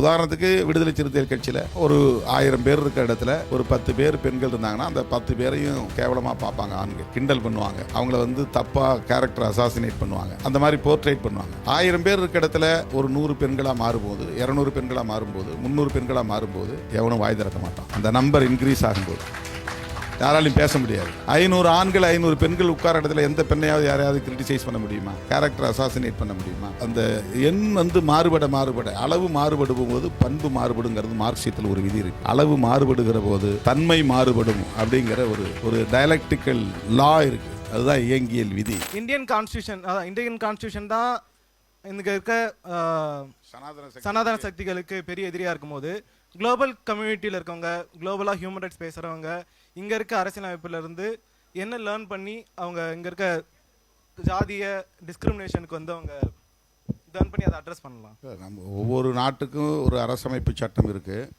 உதாரணத்துக்கு விடுதலை சிறுத்தைகள் கட்சியில் ஒரு ஆயிரம் பேர் இருக்கிற இடத்துல ஒரு பத்து பேர் பெண்கள் இருந்தாங்கன்னா அந்த பத்து பேரையும் கேவலமாக பார்ப்பாங்க ஆண்கள். கிண்டல் பண்ணுவாங்க. அவங்கள வந்து தப்பாக கேரக்டர் அசாசினேட் பண்ணுவாங்க. அந்த மாதிரி போர்ட்ரேட் பண்ணுவாங்க. ஆயிரம் பேர் இருக்கிற இடத்துல ஒரு நூறு பெண்களாக மாறும்போது இரநூறு பெண்களாக மாறும்போது முந்நூறு பெண்களாக மாறும்போது எவனும் வாய் திறக்க மாட்டான். அந்த நம்பர் இன்க்ரீஸ் ஆகும்போது. யாராலையும் பேச முடியாது. ஐநூறு ஆண்கள் ஐநூறு பெண்கள் உட்கார இடத்துல எந்த பெண்ணையாவது யாரையாவது கிரிட்டிசைஸ் பண்ண முடியுமா? கேரக்டர் அசாசினேட் பண்ண முடியுமா? அந்த எண் வந்து மாறுபட மாறுபட. அளவு மாறுபடும் போது பண்பு மாறுபடுங்கிறது மார்க்சியத்தில் ஒரு விதி இருக்கு. அளவு மாறுபடுகிற போது தன்மை மாறுபடும் அப்படிங்கிற ஒரு ஒரு டயலக்டிக்கல் லா இருக்கு. அதுதான் இயங்கியல் விதி. இந்தியன் கான்ஸ்டியூஷன் இந்தியன் கான்ஸ்டியூஷன் தான் இங்கே இருக்க ஆஹ், சனாதன சக்திகளுக்கு பெரிய எதிரியாக இருக்கும்போது குளோபல் கம்யூனிட்டியில் இருக்கவங்க குளோபலாக ஹியூமன் ரைட்ஸ் பேசுகிறவங்க இங்கே இருக்க அரசியலமைப்புல இருந்து என்ன லேர்ன் பண்ணி அவங்க இங்கே இருக்க ஜாதிய டிஸ்கிரிமினேஷனுக்கு வந்து அவங்க லேர்ன் பண்ணி அதை அட்ரஸ் பண்ணலாம். நம்ம ஒவ்வொரு நாட்டுக்கும் ஒரு அரசமைப்பு சட்டம் இருக்குது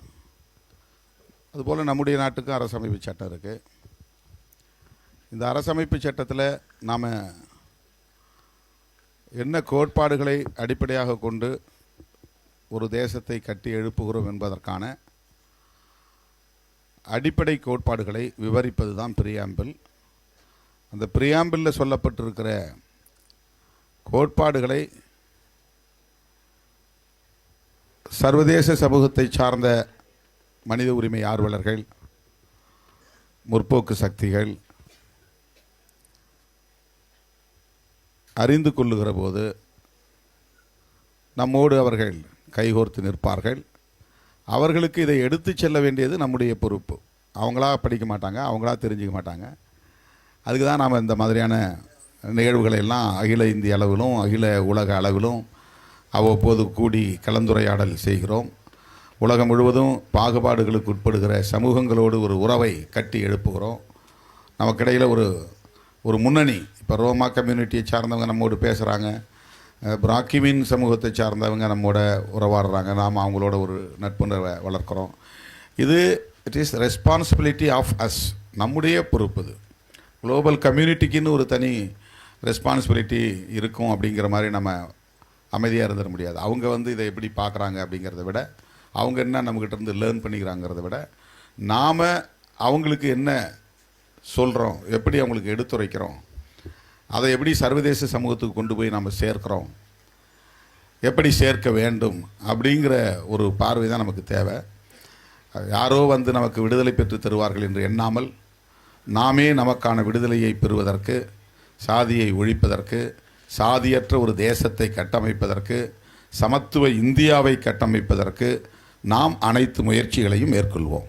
அதுபோல் நம்முடைய நாட்டுக்கும் அரசமைப்பு சட்டம் இருக்குது இந்த அரசமைப்பு சட்டத்தில் நாம் என்ன கோட்பாடுகளை அடிப்படையாக கொண்டு ஒரு தேசத்தை கட்டி எழுப்புகிறோம் என்பதற்கான அடிப்படை கோட்பாடுகளை விவரிப்பது தான் பிரியாம்பிள் அந்த பிரியாம்பிளில் சொல்லப்பட்டிருக்கிற கோட்பாடுகளை சர்வதேச சமூகத்தை சார்ந்த மனித உரிமை ஆர்வலர்கள் முற்போக்கு சக்திகள் அறிந்து கொள்ளுகிற போது நம்மோடு அவர்கள் கைகோர்த்து நிற்பார்கள். அவர்களுக்கு இதை எடுத்து செல்ல வேண்டியது நம்முடைய பொறுப்பு. அவங்களா படிக்க மாட்டாங்க அவங்களா தெரிஞ்சுக்க மாட்டாங்க. அதுக்கு தான் நாம் இந்த மாதிரியான நிகழ்வுகளை எல்லாம் அகில இந்திய அளவிலும் அகில உலக அளவிலும் அவ்வப்போது கூடி கலந்துரையாடல் செய்கிறோம். உலகம் முழுவதும் பாகுபாடுகளுக்கு உட்படுகிற சமூகங்களோடு ஒரு உறவை கட்டி எழுப்புகிறோம். நமக்கிடையில் ஒரு ஒரு முன்னணி. இப்போ ரோமா கம்யூனிட்டியை சார்ந்தவங்க நம்மோடு பேசுகிறாங்க பிராக்கிமின் சமூகத்தை சார்ந்தவங்க நம்மோட உறவாடுறாங்க. நாம் அவங்களோட ஒரு நட்புணர்வை வளர்க்குறோம். இது it is responsibility of us நம்முடைய பொறுப்பு இது. குளோபல் கம்யூனிட்டிக்குன்னு ஒரு தனி ரெஸ்பான்சிபிலிட்டி இருக்கும் அப்படிங்கிற மாதிரி நம்ம அமைதியாக இருந்துட முடியாது. அவங்க வந்து இதை எப்படி பார்க்குறாங்க அப்படிங்கிறத விட அவங்க என்ன நம்மக்கிட்ட இருந்து லேர்ன் பண்ணிக்கிறாங்கிறத விட நாம் அவங்களுக்கு என்ன சொல்கிறோம் எப்படி அவங்களுக்கு எடுத்துரைக்கிறோம் அதை எப்படி சர்வதேச சமூகத்துக்கு கொண்டு போய் நம்ம சேர்க்கிறோம்? எப்படி சேர்க்க வேண்டும்? அப்படிங்கிற ஒரு பார்வை தான் நமக்கு தேவை. யாரோ வந்து நமக்கு விடுதலை பெற்று தருவார்கள் என்று எண்ணாமல் நாமே நமக்கான விடுதலையை பெறுவதற்கு சாதியை ஒழிப்பதற்கு சாதியற்ற ஒரு தேசத்தை கட்டமைப்பதற்கு சமத்துவ இந்தியாவை கட்டமைப்பதற்கு நாம் அனைத்து முயற்சிகளையும் மேற்கொள்வோம்.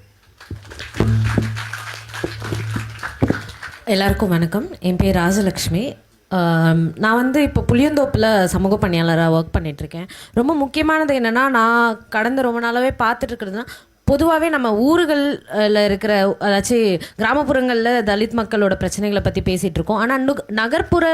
எல்லாருக்கும் வணக்கம். என் பேர் ராஜலக்ஷ்மி. நான் வந்து இப்போ புளியந்தோப்பில் சமூக பணியாளராக ஒர்க் பண்ணிகிட்ருக்கேன் ரொம்ப முக்கியமானது என்னென்னா நான் கடந்த ரொம்ப நாளாகவே பார்த்துட்டு இருக்கிறதுனா பொதுவாகவே நம்ம ஊர்களில் இருக்கிற அதாச்சும் கிராமப்புறங்களில் தலித் மக்களோட பிரச்சனைகளை பற்றி பேசிகிட்டு இருக்கோம். ஆனால் நு நகர்ப்புற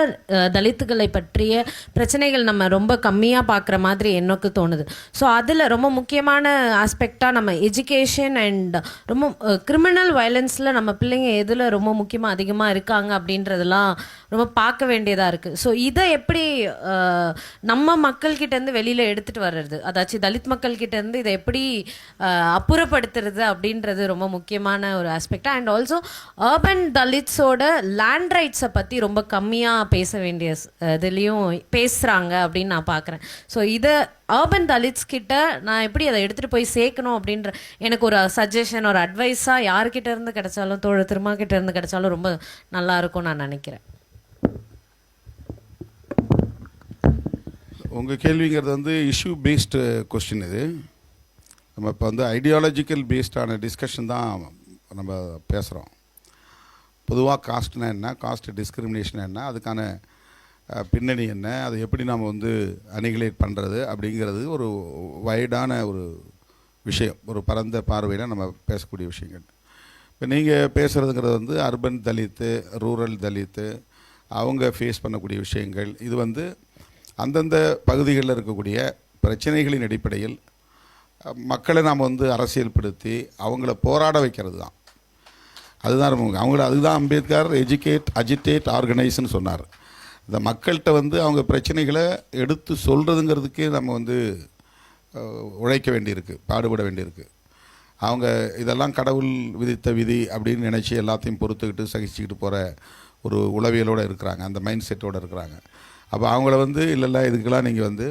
தலித்துகளை பற்றிய பிரச்சனைகள் நம்ம ரொம்ப கம்மியாக பார்க்குற மாதிரி எனக்கு தோணுது. ஸோ அதில் ரொம்ப முக்கியமான ஆஸ்பெக்டாக நம்ம எஜுகேஷன் அண்ட் ரொம்ப கிரிமினல் வயலன்ஸில் நம்ம பிள்ளைங்க எதில் ரொம்ப முக்கியமாக அதிகமாக இருக்காங்க அப்படின்றதெல்லாம் ரொம்ப பார்க்க வேண்டியதாக இருக்குது ஸோ இதை எப்படி நம்ம மக்கள்கிட்டேருந்து வெளியில் எடுத்துகிட்டு வர்றது? அதாச்சும் தலித் மக்கள்கிட்டேருந்து இதை எப்படி அப்புறம் அப்புறப்படுத்துறது அப்படின்றது ரொம்ப முக்கியமான ஒரு ஆஸ்பெக்ட் அண்ட் ஆல்சோ அர்பன் தலித்ஸோட லேண்ட் ரைட்ஸை பற்றி ரொம்ப கம்மியாக பேச வேண்டிய இதுலேயும் பேசுகிறாங்க அப்படின்னு நான் பார்க்குறேன் ஸோ இதை அர்பன் தலித்ஸ் கிட்ட நான் எப்படி அதை எடுத்துகிட்டு போய் சேர்க்கணும் அப்படின்ற எனக்கு ஒரு சஜஷன் ஒரு அட்வைஸாக யார்கிட்ட இருந்து கிடைச்சாலும் தோழ திருமா கிட்ட இருந்து கிடைச்சாலும் ரொம்ப நல்லா நான் நினைக்கிறேன். உங்கள் கேள்விங்கிறது வந்து இஷ்யூ பேஸ்டு கொஸ்டின் இது. நம்ம இப்போ வந்து ஐடியாலஜிக்கல் பேஸ்டான டிஸ்கஷன் தான் நம்ம பேசுகிறோம் பொதுவாக காஸ்ட்னா என்ன? காஸ்ட் டிஸ்கிரிமினேஷன் என்ன? அதுக்கான பின்னணி என்ன? அதை எப்படி நாம் வந்து அனிகுலேட் பண்ணுறது அப்படிங்கிறது ஒரு வைடான ஒரு விஷயம். ஒரு பரந்த பார்வையில் நம்ம பேசக்கூடிய விஷயங்கள். இப்போ நீங்கள் பேசுகிறதுங்கிறது வந்து அர்பன் தலித்து ரூரல் தலித்து அவங்க ஃபேஸ் பண்ணக்கூடிய விஷயங்கள். இது வந்து அந்தந்த பகுதிகளில் இருக்கக்கூடிய பிரச்சனைகளின் அடிப்படையில் மக்களை நாம் வந்து அரசியல்படுத்தி அவங்கள போராட வைக்கிறது தான். அதுதான் ரொம்ப அவங்கள அதுதான் அம்பேத்கர் எஜுகேட் அஜிடேட் ஆர்கனைஸ்னு சொன்னார். இந்த மக்கள்கிட்ட வந்து அவங்க பிரச்சனைகளை எடுத்து சொல்கிறதுங்கிறதுக்கே நம்ம வந்து உழைக்க வேண்டியிருக்கு பாடுபட வேண்டியிருக்கு. அவங்க இதெல்லாம் கடவுள் விதித்த விதி அப்படின்னு நினச்சி எல்லாத்தையும் பொறுத்துக்கிட்டு சகிச்சுக்கிட்டு போகிற ஒரு உளவியலோடு இருக்கிறாங்க அந்த மைண்ட் செட்டோடு இருக்கிறாங்க. அப்போ அவங்கள வந்து இல்லைல்ல இதுக்கெல்லாம் நீங்கள் வந்து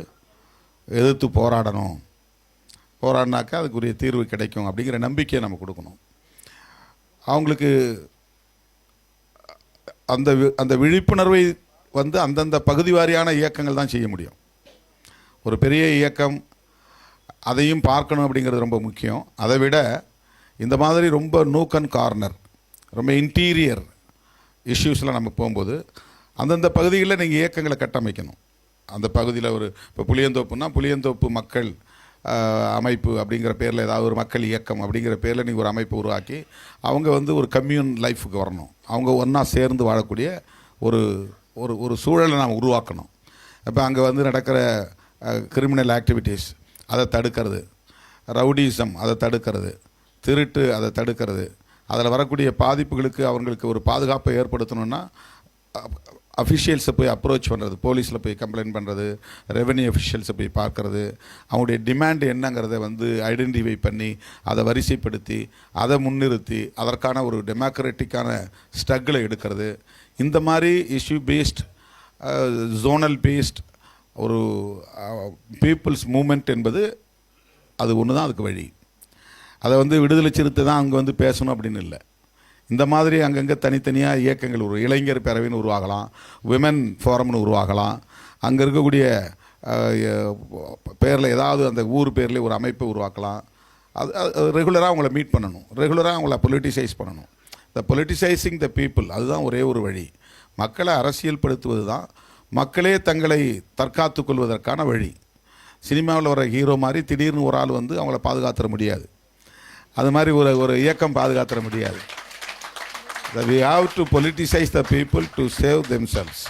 எதிர்த்து போராடணும். போராடினாக்கா அதுக்குரிய தீர்வு கிடைக்கும் அப்படிங்கிற நம்பிக்கையை நம்ம கொடுக்கணும். அவங்களுக்கு அந்த வி- அந்த விழிப்புணர்வை வந்து அந்தந்த பகுதி வாரியான இயக்கங்கள் தான் செய்ய முடியும். ஒரு பெரிய இயக்கம் அதையும் பார்க்கணும் அப்படிங்கிறது ரொம்ப முக்கியம். அதை விட இந்த மாதிரி ரொம்ப நூக்கன் கார்னர் ரொம்ப இன்டீரியர் இஷ்யூஸில் நம்ம போகும்போது அந்தந்த பகுதிகளில் நீங்கள் இயக்கங்களை கட்டமைக்கணும். அந்த பகுதியில் ஒரு இப்போ புளியந்தோப்புனா புளியந்தோப்பு மக்கள் அமைப்பு அப்படிங்கிற பேரில் ஏதாவது ஒரு மக்கள் இயக்கம் அப்படிங்கிற பேரில் நீங்கள் ஒரு அமைப்பு உருவாக்கி அவங்க வந்து ஒரு கம்யூன் லைஃபுக்கு வரணும். அவங்க ஒன்றா சேர்ந்து வாழக்கூடிய ஒரு ஒரு ஒரு சூழலை நாம் உருவாக்கணும். இப்போ அங்கே வந்து நடக்கிற கிரிமினல் ஆக்டிவிட்டீஸ் அதை தடுக்கிறது. ரவுடிசம் அதை தடுக்கிறது. திருட்டு அதை தடுக்கிறது. அதில் வரக்கூடிய பாதிப்புகளுக்கு அவங்களுக்கு ஒரு பாதுகாப்பை ஏற்படுத்தணும்னா அஃபிஷியல்ஸை போய் அப்ரோச் பண்ணுறது போலீஸில் போய் கம்ப்ளைண்ட் பண்ணுறது ரெவன்யூ அஃபிஷியல்ஸை போய் பார்க்குறது அவங்களுடைய டிமாண்ட் என்னங்கிறத வந்து ஐடென்டிஃபை பண்ணி அதை வரிசைப்படுத்தி அதை முன்னிறுத்தி அதற்கான ஒரு டெமோக்ராட்டிக்கான ஸ்ட்ரகிளை எடுக்கிறது. இந்த மாதிரி இஷ்யூ பேஸ்ட் ஜோனல் பேஸ்ட் ஒரு பீப்புள்ஸ் மூமெண்ட் என்பது அது ஒன்று தான் அதுக்கு வழி. அதை வந்து விடுதலை சிறுத்தை தான் அங்கே வந்து பேசணும் அப்படின்னு இல்லை. இந்த மாதிரி அங்கங்கே தனித்தனியாக இயக்கங்கள் ஒரு இளைஞர் பேரவைன்னு உருவாகலாம் விமன் ஃபோரம்னு உருவாகலாம். அங்கே இருக்கக்கூடிய பேரில் ஏதாவது அந்த ஊர் பேரில் ஒரு அமைப்பை உருவாக்கலாம். அது ரெகுலராக அவங்கள மீட் பண்ணணும். ரெகுலராக அவங்கள பொலிட்டிசைஸ் பண்ணணும். த பொலிட்டிசைசிங் த பீப்புள் அதுதான் ஒரே ஒரு வழி. மக்களை அரசியல்படுத்துவது தான் மக்களே தங்களை தற்காத்து கொள்வதற்கான வழி. சினிமாவில் வர ஹீரோ மாதிரி திடீர்னு ஒரு ஆள் வந்து அவங்கள பாதுகாத்துற முடியாது. அது மாதிரி ஒரு ஒரு இயக்கம் பாதுகாத்துற முடியாது. We have to politicise the people to save themselves.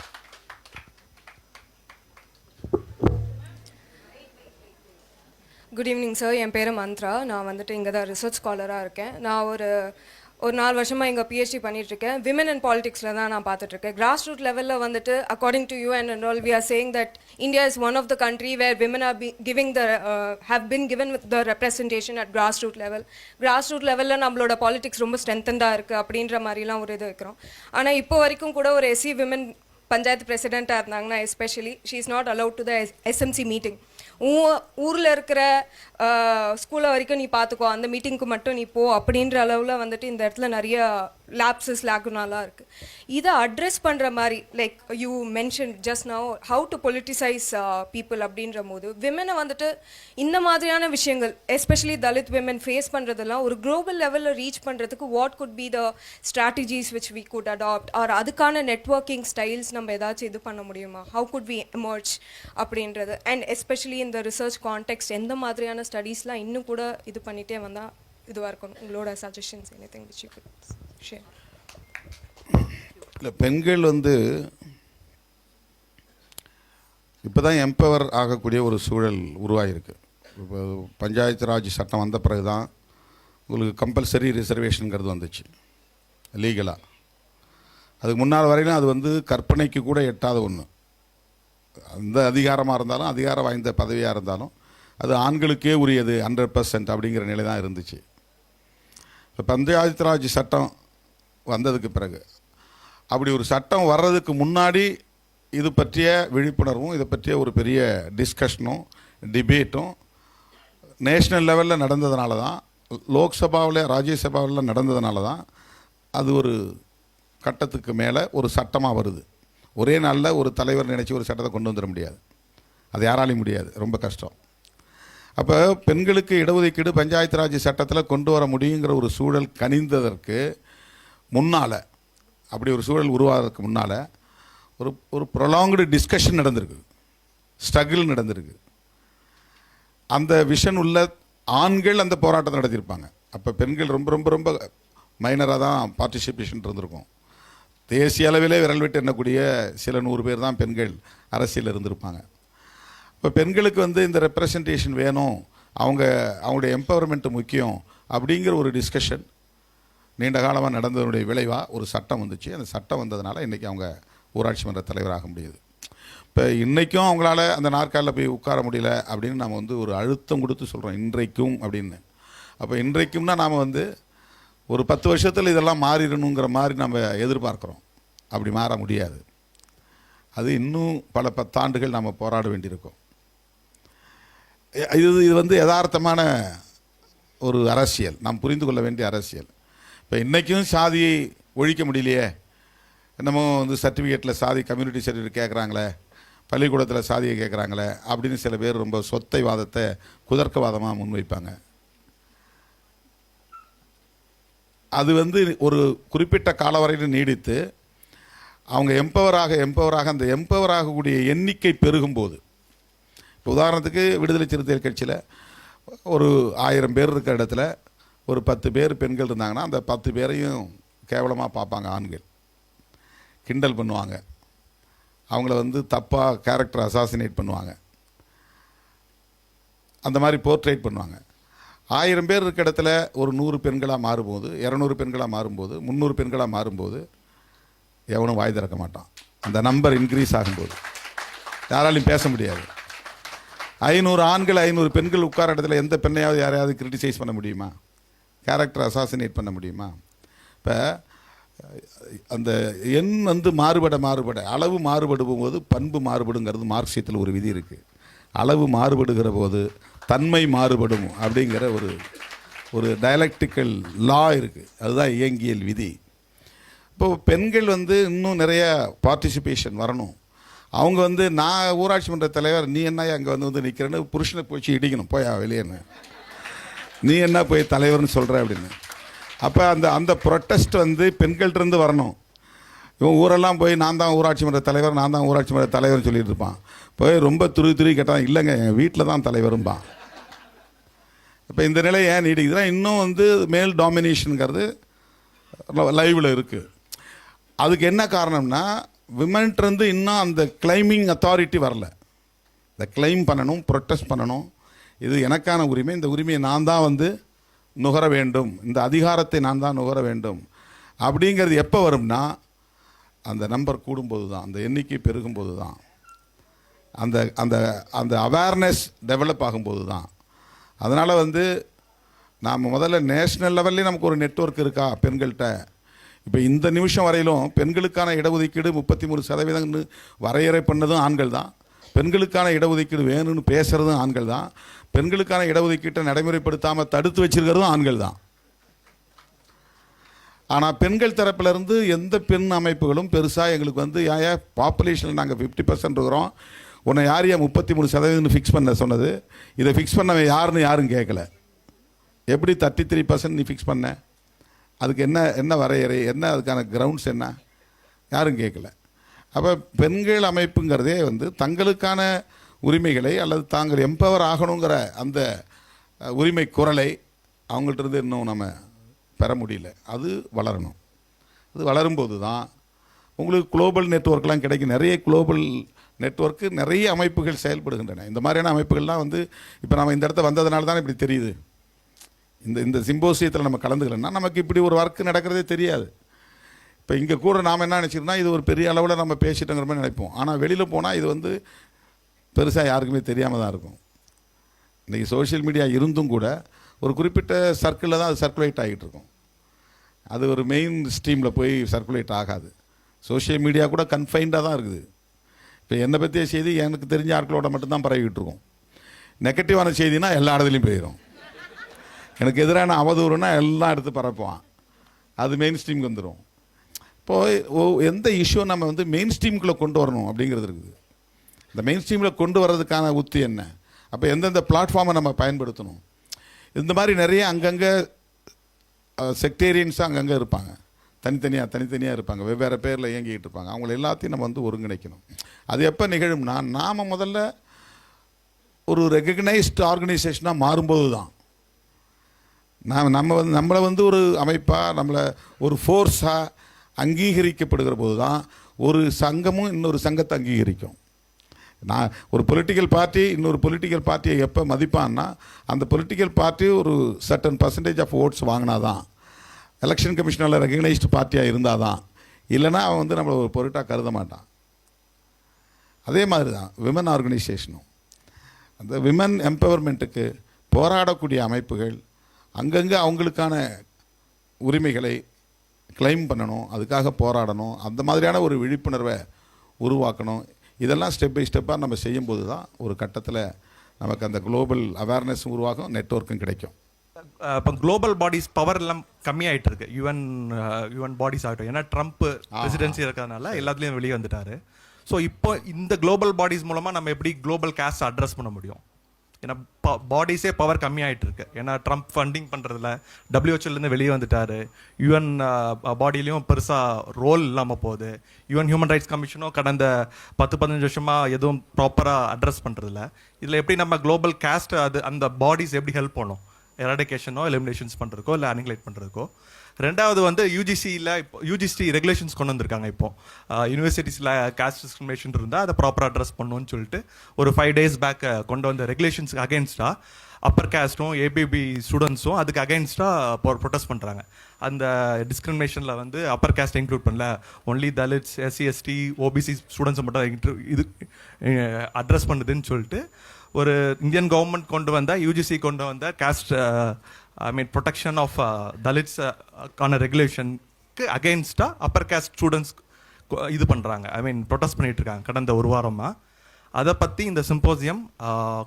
Good evening sir என் பேர் மந்த்ரா. நான் வந்துட்டு இங்கே தான் ரிசர்ச் ஸ்காலராக இருக்கேன். நான் ஒரு ஒரு நாலு வருஷமாக இங்கே பிஹெச்டி பண்ணிகிட்ருக்கேன் விமன் அண்ட் பாலிடிக்ஸில் தான் நான் பார்த்துட்ருக்கேன் கிராஸ் ரூட் லெவலில் வந்துட்டு according to UN and all we are saying that India is one of the country where women are be giving the have been given with the representation at grass root level grass root லெவலில் நம்மளோட politics ரொம்ப ஸ்ட்ரென்த்தண்டாக இருக்குது அப்படின்ற மாதிரிலாம் ஒரு இது வைக்கிறோம். ஆனால் இப்போ வரைக்கும் கூட ஒரு எஸ்சி விமன் பஞ்சாயத்து பிரசிடெண்ட்டாக இருந்தாங்கன்னா especially she is not allowed to the SMC meeting உன் ஊரில் இருக்கிற ஸ்கூலை வரைக்கும் நீ பார்த்துக்கோ அந்த மீட்டிங்க்கு மட்டும் நீ போ அப்படின்ற அளவில் வந்துட்டு இந்த இடத்துல நிறைய லேப்ஸஸ் லேகுனாலாம் இருக்குது இதை அட்ரஸ் பண்ணுற மாதிரி like you mention just now how to politicise people அப்படின்ற போது விமனை வந்துட்டு இந்த மாதிரியான விஷயங்கள் எஸ்பெஷலி தலித் விமன் ஃபேஸ் பண்ணுறதெல்லாம் ஒரு குளோபல் லெவலில் ரீச் பண்ணுறதுக்கு what could be the strategies which we could adopt or அதுக்கான நெட்ஒர்க்கிங் ஸ்டைல்ஸ் நம்ம ஏதாச்சும் இது பண்ண முடியுமா ஹவு குட் வி எமர்ஜ் அப்படின்றது அண்ட் எஸ்பெஷலி இந்த ரிசர்ச் கான்டெக்ட் எந்த மாதிரியான ஸ்டடீஸ்லாம் இன்னும் கூட இது பண்ணிகிட்டே வந்தால் இதுவாக இருக்கணும் உங்களோட suggestions any thing which you could இல்லை பெண்கள் வந்து இப்போ தான் எம்பவர் ஆகக்கூடிய ஒரு சூழல் உருவாகிருக்கு இப்போ பஞ்சாயத்து ராஜ் சட்டம் வந்த பிறகு தான் உங்களுக்கு கம்பல்சரி ரிசர்வேஷனுங்கிறது வந்துச்சு. லீகலாக அதுக்கு முன்னால் வரையிலும் அது வந்து கற்பனைக்கு கூட எட்டாத ஒன்று அந்த அதிகாரமாக இருந்தாலும் அதிகாரம் வாய்ந்த பதவியாக இருந்தாலும் அது ஆண்களுக்கே உரியது ஹண்ட்ரட் பர்சன்ட் அப்படிங்கிற நிலை தான் இருந்துச்சு. இப்போ பஞ்சாயத்து ராஜ் சட்டம் வந்ததுக்கு பிறகு. அப்படி ஒரு சட்டம் வர்றதுக்கு முன்னாடி இது பற்றிய விழிப்புணர்வும் இதை பற்றிய ஒரு பெரிய டிஸ்கஷனும் டிபேட்டும் நேஷ்னல் லெவலில் நடந்ததுனால தான் லோக்சபாவில் ராஜ்யசபாவில் நடந்ததுனால தான் அது ஒரு கட்டத்துக்கு மேலே ஒரு சட்டமாக வருது. ஒரே நாளில் ஒரு தலைவர் நினச்சி ஒரு சட்டத்தை கொண்டு வந்துட முடியாது. அது யாராலையும் முடியாது. ரொம்ப கஷ்டம். அப்போ பெண்களுக்கு இடஒதுக்கீடு பஞ்சாயத்து ராஜ் சட்டத்தில் கொண்டு வர முடியுங்கிற ஒரு சூழல் கனிந்ததற்கு முன்னால் அப்படி ஒரு சூழல் உருவாகிறதுக்கு முன்னால் ஒரு ஒரு ப்ரொலாங்டு டிஸ்கஷன் நடந்திருக்கு. ஸ்ட்ரகிள் நடந்திருக்கு. அந்த விஷன் உள்ள ஆண்கள் அந்த போராட்டத்தை நடத்தியிருப்பாங்க. அப்போ பெண்கள் ரொம்ப ரொம்ப ரொம்ப மைனராக தான் பார்ட்டிசிபேஷன் இருந்திருக்கும். தேசிய அளவிலே விரல் விட்டு எண்ணக்கூடிய சில நூறு பேர் தான் பெண்கள் அரசியல் இருந்திருப்பாங்க. இப்போ பெண்களுக்கு வந்து இந்த ரெப்ரசன்டேஷன் வேணும். அவங்க அவங்களுடைய எம்பவர்மெண்ட் முக்கியம் அப்படிங்கிற ஒரு டிஸ்கஷன் நீண்ட காலமாக நடந்ததனுடைய விளைவாக ஒரு சட்டம் வந்துச்சு. அந்த சட்டம் வந்ததுனால இன்றைக்கி அவங்க ஊராட்சி மன்ற தலைவராக முடியுது. இப்போ இன்றைக்கும் அவங்களால அந்த நாற்காலில் போய் உட்கார முடியல அப்படின்னு நம்ம வந்து ஒரு அழுத்தம் கொடுத்து சொல்கிறோம் இன்றைக்கும் அப்படின்னு. அப்போ இன்றைக்கும்னா நாம் வந்து ஒரு பத்து வருஷத்தில் இதெல்லாம் மாறிடணுங்கிற மாதிரி நம்ம எதிர்பார்க்குறோம். அப்படி மாற முடியாது. அது இன்னும் பல பத்தாண்டுகள் நாம் போராட வேண்டியிருக்கும். இது இது வந்து யதார்த்தமான ஒரு அரசியல். நாம் புரிந்து கொள்ள வேண்டிய அரசியல். இப்போ இன்றைக்கும் சாதியை ஒழிக்க முடியலையே. என்னமோ வந்து சர்டிஃபிகேட்டில் சாதி கம்யூனிட்டி சர்டிஃபிகேட் கேட்குறாங்களே பள்ளிக்கூடத்தில் சாதியை கேட்குறாங்களே அப்படின்னு சில பேர் ரொம்ப சொத்தை வாதத்தை குதர்க்கவாதமாக முன்வைப்பாங்க. அது வந்து ஒரு குறிப்பிட்ட காலவரையில் நீடித்து அவங்க எம்பவராக எம்பவராக அந்த எம்பவர் ஆகக்கூடிய எண்ணிக்கை பெருகும்போது இப்போ உதாரணத்துக்கு விடுதலை சிறுத்தைகள் கட்சியில் ஒரு ஆயிரம் பேர் இருக்கிற இடத்துல ஒரு பத்து பேர் பெண்கள் இருந்தாங்கன்னா அந்த பத்து பேரையும் கேவலமாக பார்ப்பாங்க ஆண்கள். கிண்டல் பண்ணுவாங்க. அவங்கள வந்து தப்பாக கேரக்டர் அசாசினேட் பண்ணுவாங்க. அந்த மாதிரி போர்ட்ரேட் பண்ணுவாங்க. ஆயிரம் பேர் இருக்க இடத்துல ஒரு நூறு பெண்களாக மாறும்போது இரநூறு பெண்களாக மாறும்போது முந்நூறு பெண்களாக மாறும்போது எவனும் வாய் திறக்க மாட்டான். அந்த நம்பர் இன்க்ரீஸ் ஆகும்போது. யாராலையும் பேச முடியாது. ஐநூறு ஆண்கள் ஐநூறு பெண்கள் உட்கார இடத்துல எந்த பெண்ணையாவது யாரையாவது கிரிட்டிசைஸ் பண்ண முடியுமா? கேரக்டர் அசாசினேட் பண்ண முடியுமா? இப்போ அந்த எண் வந்து மாறுபட மாறுபட அளவு மாறுபடும் போது பண்பு மாறுபடுங்கிறது மார்க்சியத்தில் ஒரு விதி இருக்குது அளவு மாறுபடுகிற போது தன்மை மாறுபடும் அப்படிங்கிற ஒரு ஒரு டயலக்டிக்கல் லா இருக்குது அதுதான் இயங்கியல் விதி. இப்போது பெண்கள் வந்து இன்னும் நிறைய பார்ட்டிசிபேஷன் வரணும். அவங்க வந்து நான் ஊராட்சி மன்ற தலைவர் நீ என்ன அங்கே வந்து வந்து நிற்கிறேன்னு புருஷனை போச்சு இடிக்கணும். போயா வெளியேன்னு. நீ என்ன போய் தலைவர்னு சொல்கிற அப்படின்னு. அப்போ அந்த அந்த ப்ரொட்டஸ்ட் வந்து பெண்கள்கிட்டருந்து வரணும். இவன் ஊரெல்லாம் போய் நான் தான் ஊராட்சி மன்ற தலைவர் நான் தான் ஊராட்சி மன்ற தலைவர்னு சொல்லிட்டு இருப்பான். போய் ரொம்ப துரு துருவி கேட்டான் இல்லைங்க என் வீட்டில் தான் தலைவரும்பான் இப்போ இந்த நிலை ஏன் நீடிக்குதுன்னா இன்னும் வந்து மேல் டாமினேஷனுங்கிறது லைவில் இருக்குது அதுக்கு என்ன காரணம்னா விமன்ட்ருந்து இன்னும் அந்த கிளைமிங் அத்தாரிட்டி வரல. இந்த கிளைம் பண்ணணும் ப்ரொட்டஸ்ட் பண்ணணும். இது எனக்கான உரிமை. இந்த உரிமையை நான் தான் வந்து நுகர வேண்டும். இந்த அதிகாரத்தை நான் தான் நுகர வேண்டும். அப்படிங்கிறது எப்போ வரும்னா அந்த நம்பர் கூடும்போது தான் அந்த எண்ணிக்கை பெருகும்போது தான். அந்த அந்த அந்த அவேர்னஸ் டெவலப் ஆகும்போது தான். அதனால் வந்து நாம் முதல்ல நேஷ்னல் லெவல்லே நமக்கு ஒரு நெட்வொர்க் இருக்கா பெண்கள்கிட்ட? இப்போ இந்த நிமிஷம் வரையிலும் பெண்களுக்கான இடஒதுக்கீடு முப்பத்தி மூணு சதவீதம்னு வரையறை பண்ணதும் ஆண்கள் தான். பெண்களுக்கான இடஒதுக்கீடு வேணும்னு பேசுகிறதும் ஆண்கள் தான். பெண்களுக்கான இடஒதுக்கீட்டை நடைமுறைப்படுத்தாமல் தடுத்து வச்சிருக்கிறதும் ஆண்கள் தான். ஆனால் பெண்கள் தரப்பிலிருந்து எந்த பெண் அமைப்புகளும் பெருசாக எங்களுக்கு வந்து ஏன் பாப்புலேஷனில் நாங்கள் ஃபிஃப்டி பர்சன்ட் இருக்கிறோம். உன்னை யார் ஏன் முப்பத்தி மூணு சதவீதம்னு ஃபிக்ஸ் பண்ண சொன்னது? இதை ஃபிக்ஸ் பண்ணவன் யாருன்னு யாரும் கேட்கல எப்படி தேர்ட்டி த்ரீ பர்சன்ட் நீ ஃபிக்ஸ் பண்ண? அதுக்கு என்ன என்ன வரையறை? என்ன அதுக்கான கிரவுண்ட்ஸ் என்ன? யாரும் கேட்கல அப்போ பெண்கள் அமைப்புங்கிறதே வந்து தங்களுக்கான உரிமைகளை அல்லது தாங்கள் எம்பவர் ஆகணுங்கிற அந்த உரிமை குரலை அவங்கள்ட்ட இருந்து இன்னும் நம்ம பெற முடியல. அது வளரணும். அது வளரும்போது தான் உங்களுக்கு குளோபல் நெட்வொர்க்லாம் கிடைக்கும். நிறைய குளோபல் நெட்வொர்க்கு நிறைய அமைப்புகள் செயல்படுகின்றன. இந்த மாதிரியான அமைப்புகள்லாம் வந்து இப்போ நம்ம இந்த இடத்த வந்ததுனால தான் இப்படி தெரியுது. இந்த இந்த சிம்போசியத்தில் நம்ம கலந்துக்கலன்னா நமக்கு இப்படி ஒரு ஒர்க் நடக்கிறதே தெரியாது. இப்போ இங்கே கூட நாம் என்ன நினச்சிருந்தா இது ஒரு பெரிய அளவில் நம்ம பேசிட்டோங்கிற மாதிரி நினைப்போம். ஆனால் வெளியில் போனால் இது வந்து பெருசாக யாருக்குமே தெரியாமல் தான் இருக்கும். இன்றைக்கி சோஷியல் மீடியா இருந்தும் கூட ஒரு குறிப்பிட்ட சர்க்கிளில் தான் அது சர்க்குலேட் ஆகிட்டு இருக்கும். அது ஒரு மெயின் ஸ்ட்ரீமில் போய் சர்க்குலேட் ஆகாது. சோஷியல் மீடியா கூட கன்ஃபைன்டாக தான் இருக்குது. இப்போ என்னை பற்றிய செய்தி எனக்கு தெரிஞ்ச ஆட்களோட மட்டும்தான் பரவிக்கிட்டு இருக்கும். நெகட்டிவான செய்தினா எல்லா இடத்துலையும் போயிடும் எனக்கு எதிரான அவதூறுனா எல்லாம் எடுத்து பரப்புவான். அது மெயின் ஸ்ட்ரீமுக்கு வந்துடும் இப்போது ஓ எந்த இஷ்யூ நம்ம வந்து மெயின் ஸ்ட்ரீமுக்குள்ளே கொண்டு வரணும் அப்படிங்கிறது இருக்குது. இந்த மெயின் ஸ்ட்ரீமில் கொண்டு வர்றதுக்கான உத்தி என்ன? அப்போ எந்தெந்த பிளாட்ஃபார்மை நம்ம பயன்படுத்தணும்? இந்த மாதிரி நிறைய அங்கங்கே செக்டேரியன்ஸாக அங்கங்கே இருப்பாங்க. தனித்தனியாக தனித்தனியாக இருப்பாங்க. வெவ்வேறு பேரில் இயங்கிக்கிட்டு இருப்பாங்க. அவங்கள எல்லாத்தையும் நம்ம வந்து ஒருங்கிணைக்கணும். அது எப்போ நிகழும்னா நாம் முதல்ல ஒரு ரெகக்னைஸ்டு ஆர்கனைசேஷனாக மாறும்போது தான் நாம் நம்ம வந்து நம்மளை வந்து ஒரு அமைப்பாக நம்மளை ஒரு ஃபோர்ஸாக அங்கீகரிக்கப்படுகிற போது தான் ஒரு சங்கமும் இன்னொரு சங்கத்தை அங்கீகரிக்கும். நான் ஒரு பொலிட்டிக்கல் பார்ட்டி இன்னொரு பொலிட்டிக்கல் பார்ட்டியை எப்போ மதிப்பான்னா அந்த பொலிட்டிக்கல் பார்ட்டி ஒரு சர்டன் பர்சன்டேஜ் ஆஃப் ஓட்ஸ் வாங்கினா தான் எலெக்ஷன் கமிஷனில் ரெகக்னைஸ்டு பார்ட்டியாக இருந்தால் தான் இல்லைன்னா அவன் வந்து நம்மளை ஒரு பொருட்டாக கருத மாட்டான். அதே மாதிரி தான் விமன் ஆர்கனைசேஷனும் அந்த விமன் எம்பவர்மெண்ட்டுக்கு போராடக்கூடிய அமைப்புகள் அங்கங்கே அவங்களுக்கான உரிமைகளை கிளைம் பண்ணணும் அதுக்காக போராடணும் அந்த மாதிரியான ஒரு விழிப்புணர்வை உருவாக்கணும். இதெல்லாம் ஸ்டெப் பை ஸ்டெப்பாக நம்ம செய்யும்போது தான் ஒரு கட்டத்தில் நமக்கு அந்த குளோபல் அவேர்னஸ் உருவாகும் நெட்வொர்க்கும் கிடைக்கும். இப்போ குளோபல் பாடிஸ் பவர் எல்லாம் கம்மியாயிட்டு இருக்கு. யுஎன் யுஎன் பாடிஸ் ஆகட்டும். ஏன்னா ட்ரம்ப் பிரசிடென்சி இருக்கிறதுனால எல்லாத்துலேயும் வெளியே வந்துட்டாரு. ஸோ இப்போ இந்த குளோபல் பாடிஸ் மூலமா நம்ம எப்படி குளோபல் கேஸ் அட்ரஸ் பண்ண முடியும்? ஏன்னா பாடிஸே பவர் கம்மியாயிட்டு இருக்கு ஏன்னா ட்ரம்ப் ஃபண்டிங் பண்றதுல WHO வெளியே வந்துட்டாரு. யுஎன் பாடியிலையும் பெருசா ரோல் இல்லாம போகுது. யுஎன் ஹியூமன் ரைட்ஸ் கமிஷனும் கடந்த பத்து பதினஞ்சு வருஷமா எதுவும் ப்ராப்பரா அட்ரஸ் பண்ணுறதில்ல இதுல எப்படி நம்ம குளோபல் கேஸ்ட் அது அந்த பாடிஸ் எப்படி ஹெல்ப் பண்ணும்? எராடிகேஷனோ எலிமினேஷன்ஸ் பண்ணுறதுக்கோ இல்லை அனிகுலேட் பண்ணுறதுக்கோ ரெண்டாவது வந்து யூஜிசியில் இப்போ யூஜிசி ரெகுலேஷன்ஸ் கொண்டு வந்திருக்காங்க இப்போ. யூனிவர்சிட்டிஸில் காஸ்ட் டிஸ்கிரிமினேஷன் இருந்தால் அதை ப்ராப்பராக அட்ரஸ் பண்ணணும்னு சொல்லிட்டு ஒரு ஃபைவ் டேஸ் பேக் கொண்டு வந்த ரெகுலேஷன்ஸ்க்கு அகேன்ஸ்டாக அப்பர் காஸ்ட்டும் ஏபிபி ஸ்டூடெண்ட்ஸும் அதுக்கு அகேன்ஸ்டாக ப்ரொட்டஸ்ட் பண்ணுறாங்க அந்த டிஸ்கிரிமினேஷனில் வந்து அப்பர் காஸ்ட் இன்க்ளூட் பண்ணல. Only Dalits SC ST OBC ஸ்டூடெண்ட்ஸை மட்டும் include- இது அட்ரஸ் பண்ணுதுன்னு சொல்லிட்டு ஒரு இந்தியன் கவர்மெண்ட் கொண்டு வந்த யூஜிசி கொண்டு வந்த caste I mean protection of Dalits கான ரெகுலேஷனுக்கு அகெயின்ஸ்டாக அப்பர் காஸ்ட் ஸ்டூடெண்ட்ஸ் இது பண்ணுறாங்க ஐ மீன் ப்ரொடெஸ்ட் பண்ணிகிட்டு இருக்காங்க கடந்த ஒரு வாரமாக அதை பற்றி இந்த சிம்போசியம்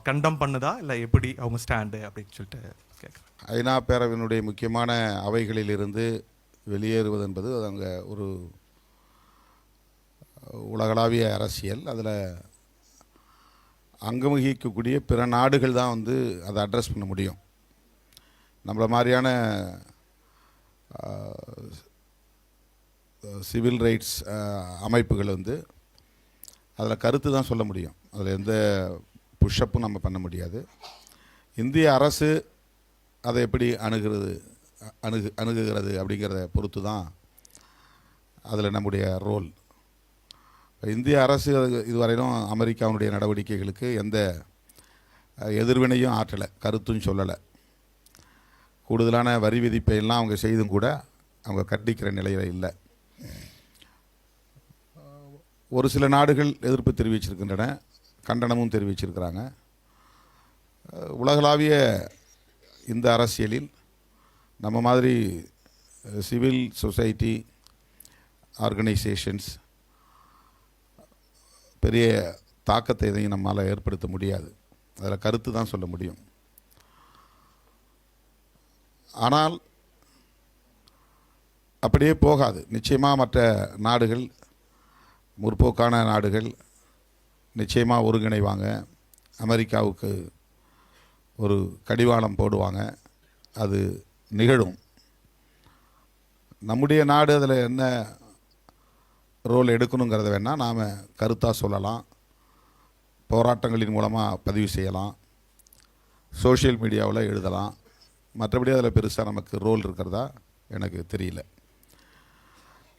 கண்டம் uh, பண்ணுதா? இல்லை எப்படி அவங்க ஸ்டாண்டு அப்படின்னு சொல்லிட்டு கேட்குறேன் ஐநா பேரவையினுடைய முக்கியமான அவைகளிலிருந்து வெளியேறுவது என்பது அது அங்கே ஒரு உலகளாவிய அரசியல். அதில் அங்கம் வகிக்கக்கூடிய பிற நாடுகள் தான் வந்து அதை அட்ரஸ் பண்ண முடியும். நம்மளை மாதிரியான சிவில் ரைட்ஸ் அமைப்புகள் வந்து அதில் கருத்து தான் சொல்ல முடியும். அதில் எந்த புஷ்அப்பும் நம்ம பண்ண முடியாது. இந்திய அரசு அதை எப்படி அணுகிறது அணுகு அணுகுகிறது அப்படிங்கிறத பொறுத்து தான் அதில் நம்முடைய ரோல். இந்திய அரசு அது இதுவரையிலும் அமெரிக்காவினுடைய நடவடிக்கைகளுக்கு எந்த எதிர்வினையும் ஆற்றலை கருத்தும் சொல்லலை. கூடுதலான வரி விதிப்பை எல்லாம் அவங்க செய்தும் கூட அவங்க கண்டிக்கிற நிலையில் இல்லை. ஒரு சில நாடுகள் எதிர்ப்பு தெரிவிச்சிருக்கின்றன கண்டனமும் தெரிவிச்சிருக்கிறாங்க. உலகளாவிய இந்த அரசியலில் நம்ம மாதிரி சிவில் சொசைட்டி ஆர்கனைசேஷன்ஸ் பெரிய தாக்கத்தை எதையும் நம்மால் ஏற்படுத்த முடியாது. அதில் கருத்து தான் சொல்ல முடியும். ஆனால் அப்படியே போகாது. நிச்சயமாக மற்ற நாடுகள் முற்போக்கான நாடுகள் நிச்சயமாக ஒருங்கிணைவாங்க. அமெரிக்காவுக்கு ஒரு கடிவாளம் போடுவாங்க. அது நிகழும். நம்முடைய நாடு அதில் என்ன ரோல் எடுக்கணுங்கிறத வேணால் நாம் கருத்தாக சொல்லலாம். போராட்டங்களின் மூலமாக பதிவு செய்யலாம். சோஷியல் மீடியாவில் எழுதலாம். மற்றபடி அதில் பெருசாக நமக்கு ரோல் இருக்கிறதா எனக்கு தெரியல.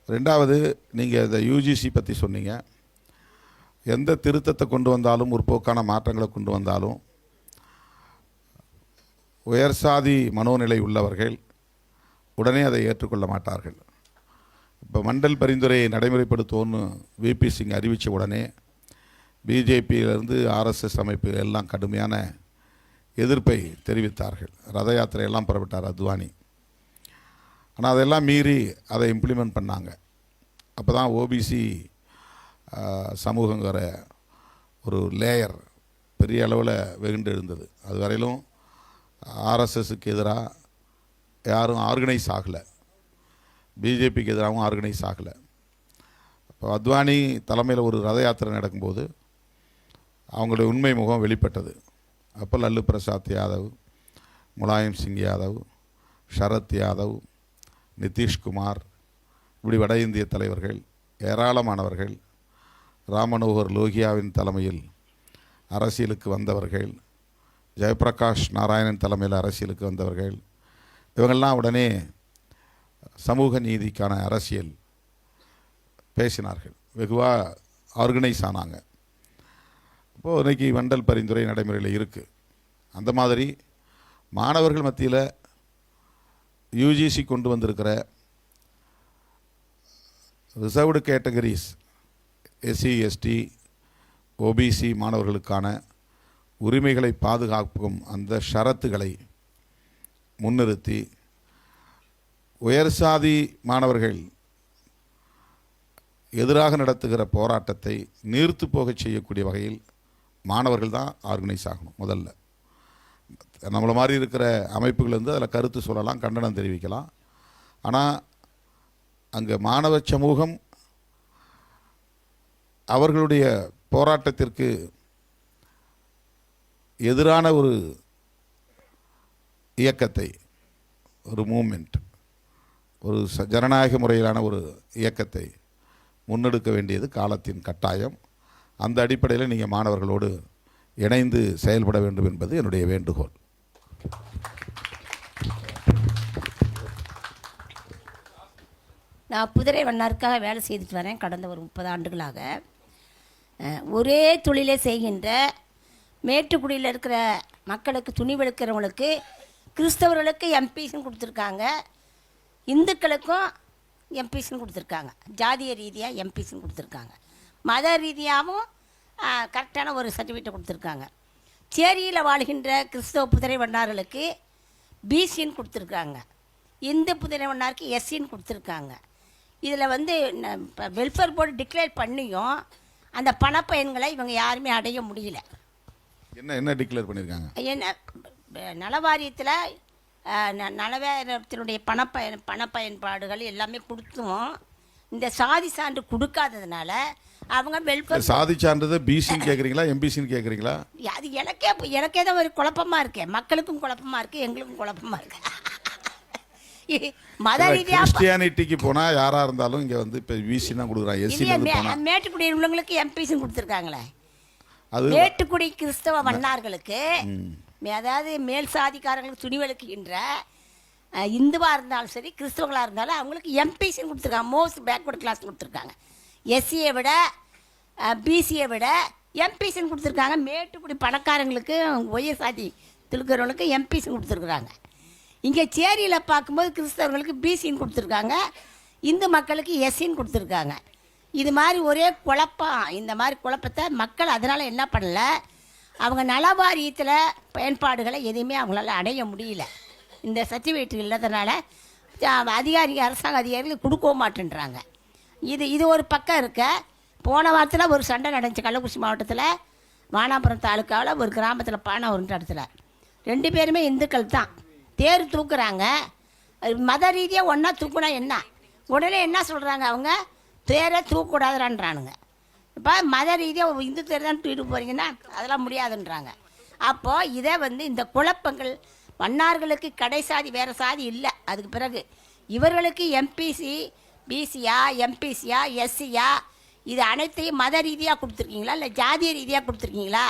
ரெண்டாவது நீங்கள் இந்த யூஜிசி பற்றி சொன்னீங்க. எந்த திருத்தத்தை கொண்டு வந்தாலும் முற்போக்கான மாற்றங்களை கொண்டு வந்தாலும் உயர் சாதி மனோநிலை உள்ளவர்கள் உடனே அதை ஏற்றுக்கொள்ள மாட்டார்கள். இப்போ மண்டல் பரிந்துரையை நடைமுறைப்படுத்துவோன்னு விபி சிங் அறிவித்த உடனே பிஜேபியிலிருந்து ஆர்எஸ்எஸ் அமைப்பு எல்லாம் கடுமையான எதிர்ப்பை தெரிவித்தார்கள். ரத யாத்திரையெல்லாம் புறப்பட்டார் அத்வானி. ஆனால் அதெல்லாம் மீறி அதை இம்ப்ளிமெண்ட் பண்ணாங்க. அப்போ தான் ஓபிசி சமூகங்கிற ஒரு லேயர் பெரிய அளவில் வெகுண்டு எழுந்தது. அது வரையிலும் ஆர்எஸ்எஸ்க்கு எதிராக யாரும் ஆர்கனைஸ் ஆகலை. பிஜேபிக்கு எதிராகவும் ஆர்கனைஸ் ஆகலை. இப்போ அத்வானி தலைமையில் ஒரு ரத யாத்திரை நடக்கும்போது அவங்களுடைய உண்மை முகம் வெளிப்பட்டது. அப்போ லல்லு பிரசாத் யாதவ் முலாயம் சிங் யாதவ் ஷரத் யாதவ் நிதிஷ்குமார் இப்படி வட இந்திய தலைவர்கள் ஏராளமானவர்கள் ராமனோகர் லோகியாவின் தலைமையில் அரசியலுக்கு வந்தவர்கள் ஜெயபிரகாஷ் நாராயணன் தலைமையில் அரசியலுக்கு வந்தவர்கள் இவங்கெல்லாம் உடனே சமூக நீதிக்கான அரசியல் பேசினார்கள். வெகுவாக ஆர்கனைஸ் ஆனாங்க. இப்போது இன்றைக்கி வண்டல் பரிந்துரை நடைமுறையில் இருக்குது அந்த மாதிரி மாணவர்கள் மத்தியில் யூஜிசி கொண்டு வந்திருக்கிற reserved categories SC ST OBC மாணவர்களுக்கான உரிமைகளை பாதுகாக்கும் அந்த ஷரத்துகளை முன்னிறுத்தி உயர் சாதி மாணவர்கள் எதிராக நடத்துகிற போராட்டத்தை நீர்த்து போகச் செய்யக்கூடிய வகையில் மாணவர்கள் தான் ஆர்கனைஸ் ஆகணும் முதல்ல. நம்மளை மாதிரி இருக்கிற அமைப்புகள் வந்து அதில் கருத்து சொல்லலாம் கண்டனம் தெரிவிக்கலாம். ஆனால் அங்கே மாணவ சமூகம் அவர்களுடைய போராட்டத்திற்கு எதிரான ஒரு இயக்கத்தை ஒரு மூமெண்ட் ஒரு ச- ஜனநாயக முறையிலான ஒரு இயக்கத்தை முன்னெடுக்க வேண்டியது காலத்தின் கட்டாயம். அந்த அடிப்படையில் நீங்கள் மாணவர்களோடு இணைந்து செயல்பட வேண்டும் என்பது என்னுடைய வேண்டுகோள். நான் புதிரை வண்ணாருக்காக வேலை செய்துட்டு வரேன் கடந்த ஒரு முப்பது ஆண்டுகளாக. ஒரே தொழிலை செய்கின்ற மேட்டுக்குடியில் இருக்கிற மக்களுக்கு துணிவெடுக்கிறவங்களுக்கு கிறிஸ்தவர்களுக்கு எம்பிஸ்ன்னு கொடுத்துருக்காங்க. இந்துக்களுக்கும் எம்பிஸ்ன்னு கொடுத்துருக்காங்க. ஜாதிய ரீதியாக எம்பிஸ்ன்னு கொடுத்துருக்காங்க. மத ரீதியாகவும் கரெக்டான ஒரு சர்டிஃபிகேட்டை கொடுத்துருக்காங்க. சேரியில் வாழ்கின்ற கிறிஸ்தவ புதிரை வண்ணார்களுக்கு பிசின்னு கொடுத்துருக்காங்க. இந்து புதிரை வண்ணாருக்கு எஸ்சின்னு கொடுத்துருக்காங்க. இதில் வந்து வெல்ஃபேர் போர்டு டிக்ளேர் பண்ணியும் அந்த பணப்பயன்களை இவங்க யாருமே அடைய முடியல. என்ன என்ன டிக்ளேர் பண்ணியிருக்காங்க என்ன ப- நலவாரியத்தில் அஹ், ந- நலவாரியத்தினுடைய பணப்பயன் பணப்பயன்பாடுகள் எல்லாமே கொடுத்தும். இந்த சாதி சான்று கொடுக்காததுனால அவங்க வெல்ஃபேர் சாதி சான்றிதழ் பிசின்னு கேட்குறீங்களா எம்பிசின்னு கேட்குறீங்களா அது எனக்கே எனக்கே தான் ஒரு குழப்பமாக இருக்கு. மக்களுக்கும் குழப்பமாக இருக்குது எங்களுக்கும் குழப்பமாக இருக்கு. மத ரீதியாக கிறிஸ்டியானிட்டிக்கு போனால் யாராக இருந்தாலும் இங்கே வந்து இப்போ பிசி தான் கொடுக்குறாங்க போனால் மேட்டுக்குடி உள்ளவங்களுக்கு எம்பிஸும் கொடுத்துருக்காங்களே. அது மேட்டுக்குடி கிறிஸ்தவ வண்ணார்களுக்கு அதாவது மேல் சாதிக்காரங்களுக்கு துணி விளக்குகின்ற இந்துவாக இருந்தாலும் சரி கிறிஸ்தவங்களாக இருந்தாலும் அவங்களுக்கு எம்பிசின்னு கொடுத்துருக்காங்க. மோஸ்ட் பேக்வர்ட் கிளாஸ் கொடுத்துருக்காங்க. எஸ்சியை விட பிசியை விட எம்பிசின்னு கொடுத்துருக்காங்க. மேட்டுக்குடி பணக்காரங்களுக்கு உயர் சாதி திருக்கிறவங்களுக்கு எம்பிசின்னு கொடுத்துருக்குறாங்க. இங்கே சேரியில் பார்க்கும்போது கிறிஸ்தவர்களுக்கு பிசின்னு கொடுத்துருக்காங்க. இந்து மக்களுக்கு எஸ்சின்னு கொடுத்துருக்காங்க. இது மாதிரி ஒரே குழப்பம். இந்த மாதிரி குழப்பத்தை மக்கள் அதனால் என்ன பண்ணல? அவங்க நலவாரியத்தில் பயன்பாடுகளை எதுவுமே அவங்களால அடைய முடியல. இந்த சர்டிஃபிகேட் இல்லாதனால அதிகாரிகள் அதிகாரி அரசாங்க அதிகாரிகள் கொடுக்கவும் மாட்டேன்றாங்க. இது இது ஒரு பக்கம் இருக்க. போன வாரத்தில் ஒரு சண்டை நடந்துச்சு கள்ளக்குறிச்சி மாவட்டத்தில். வானாபுரம் தாலுக்காவில் ஒரு கிராமத்தில் பானாவூர்ன்ற இடத்துல. ரெண்டு பேருமே இந்துக்கள் தான். தேர் தூக்குறாங்க. அது மத ரீதியாக ஒன்றா தூக்குனா என்ன? உடனே என்ன சொல்கிறாங்க அவங்க? தேரை தூக்கக்கூடாதுறான்றானுங்க இப்போ மத ரீதியாக இந்து தான் தூக்கிட்டு போகிறீங்கன்னா அதெல்லாம் முடியாதுன்றாங்க. அப்போது இதை வந்து இந்த குழப்பங்கள் மன்னார்களுக்கு கடை சாதி வேறு சாதி இல்லை. அதுக்கு பிறகு இவர்களுக்கு எம்பிசி பிசியா எம்பிசியா எஸ்சியா இது அனைத்தையும் மத ரீதியாக கொடுத்துருக்கீங்களா? இல்லை ஜாதிய ரீதியாக கொடுத்துருக்கீங்களா?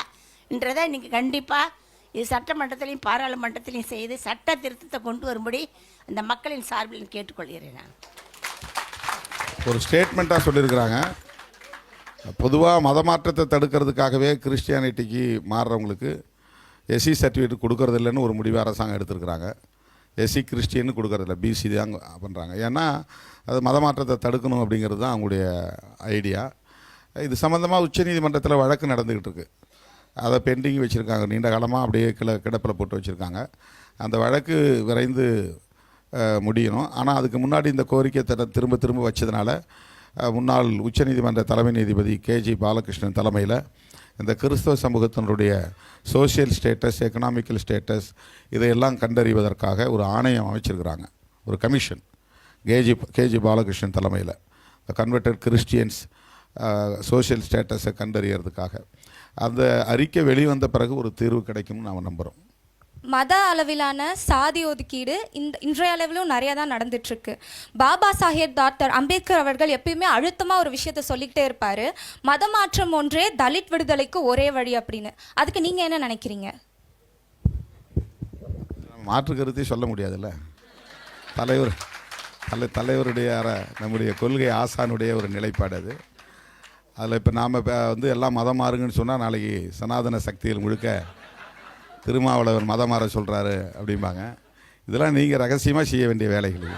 என்றதை நீங்கள் கண்டிப்பாக இது சட்டமன்றத்திலையும் பாராளுமன்றத்திலையும் செய்து சட்ட திருத்தத்தை கொண்டு வரும்படி அந்த மக்களின் சார்பில் கேட்டுக்கொள்கிறேன் நான். ஒரு ஸ்டேட்மெண்ட்டாக சொல்லியிருக்கிறாங்க. பொதுவாக மத மாற்றத்தை தடுக்கிறதுக்காகவே கிறிஸ்டியானிட்டிக்கு மாறுறவங்களுக்கு எஸ்சி சர்டிஃபிகேட் கொடுக்கறதில்லன்னு ஒரு முடிவு அரசாங்கம் எடுத்திருக்கிறாங்க. எஸ்சி கிறிஸ்டின்னு கொடுக்கறதில்ல. பிசி தான் பண்ணுறாங்க ஏன்னா அது மத மாற்றத்தை தடுக்கணும் அப்படிங்கிறது தான் அவங்களுடைய ஐடியா இது சம்மந்தமாக உச்சநீதிமன்றத்தில் வழக்கு நடந்துக்கிட்டு இருக்கு. அதை பெண்டிங் வச்சுருக்காங்க. நீண்ட காலமாக அப்படியே கிள கிடப்பில் போட்டு வச்சுருக்காங்க. அந்த வழக்கு விரைந்து முடியணும். ஆனால் அதுக்கு முன்னாடி இந்த கோரிக்கை த- திரும்ப திரும்ப வச்சதுனால முன்னாள் உச்சநீதிமன்ற தலைமை நீதிபதி கேஜி பாலகிருஷ்ணன் தலைமையில் இந்த கிறிஸ்தவ சமூகத்தினுடைய சோஷியல் ஸ்டேட்டஸ் எக்கனாமிக்கல் ஸ்டேட்டஸ் இதையெல்லாம் கண்டறிவதற்காக ஒரு ஆணையம் அமைச்சிருக்கிறாங்க. ஒரு கமிஷன். கேஜி கேஜி பாலகிருஷ்ணன் தலைமையில். கன்வெர்டட் கிறிஸ்டியன்ஸ் சோஷியல் ஸ்டேட்டஸை கண்டறியறதுக்காக. அந்த அறிக்கை வெளிவந்த பிறகு ஒரு தீர்வு கிடைக்கும்னு நாம் நம்புகிறோம் மத அளவிலான சாதி ஒதுக்கீடு இந்த இன்றைய அளவிலும் நிறையா தான் நடந்துட்டுருக்கு. பாபா சாஹேப் டாக்டர் அம்பேத்கர் அவர்கள் எப்பயுமே அழுத்தமாக ஒரு விஷயத்த சொல்லிக்கிட்டே இருப்பார். மத மாற்றம் ஒன்றே தலித் விடுதலைக்கு ஒரே வழி அப்படின்னு. அதுக்கு நீங்கள் என்ன நினைக்கிறீங்க? மாற்று கருத்தை சொல்ல முடியாதுல்ல? தலைவர் தலை தலைவருடைய நம்முடைய கொள்கை ஆசானுடைய ஒரு நிலைப்பாடு அது. அதில் இப்போ நாம் வந்து எல்லாம் மதம் மாறுங்கன்னு சொன்னால் நாளைக்கு சனாதன சக்திகள் முழுக்க திருமாவளவர் மதம் மாற சொல்கிறாரு அப்படிம்பாங்க. இதெல்லாம் நீங்கள் ரகசியமாக செய்ய வேண்டிய வேலைகள்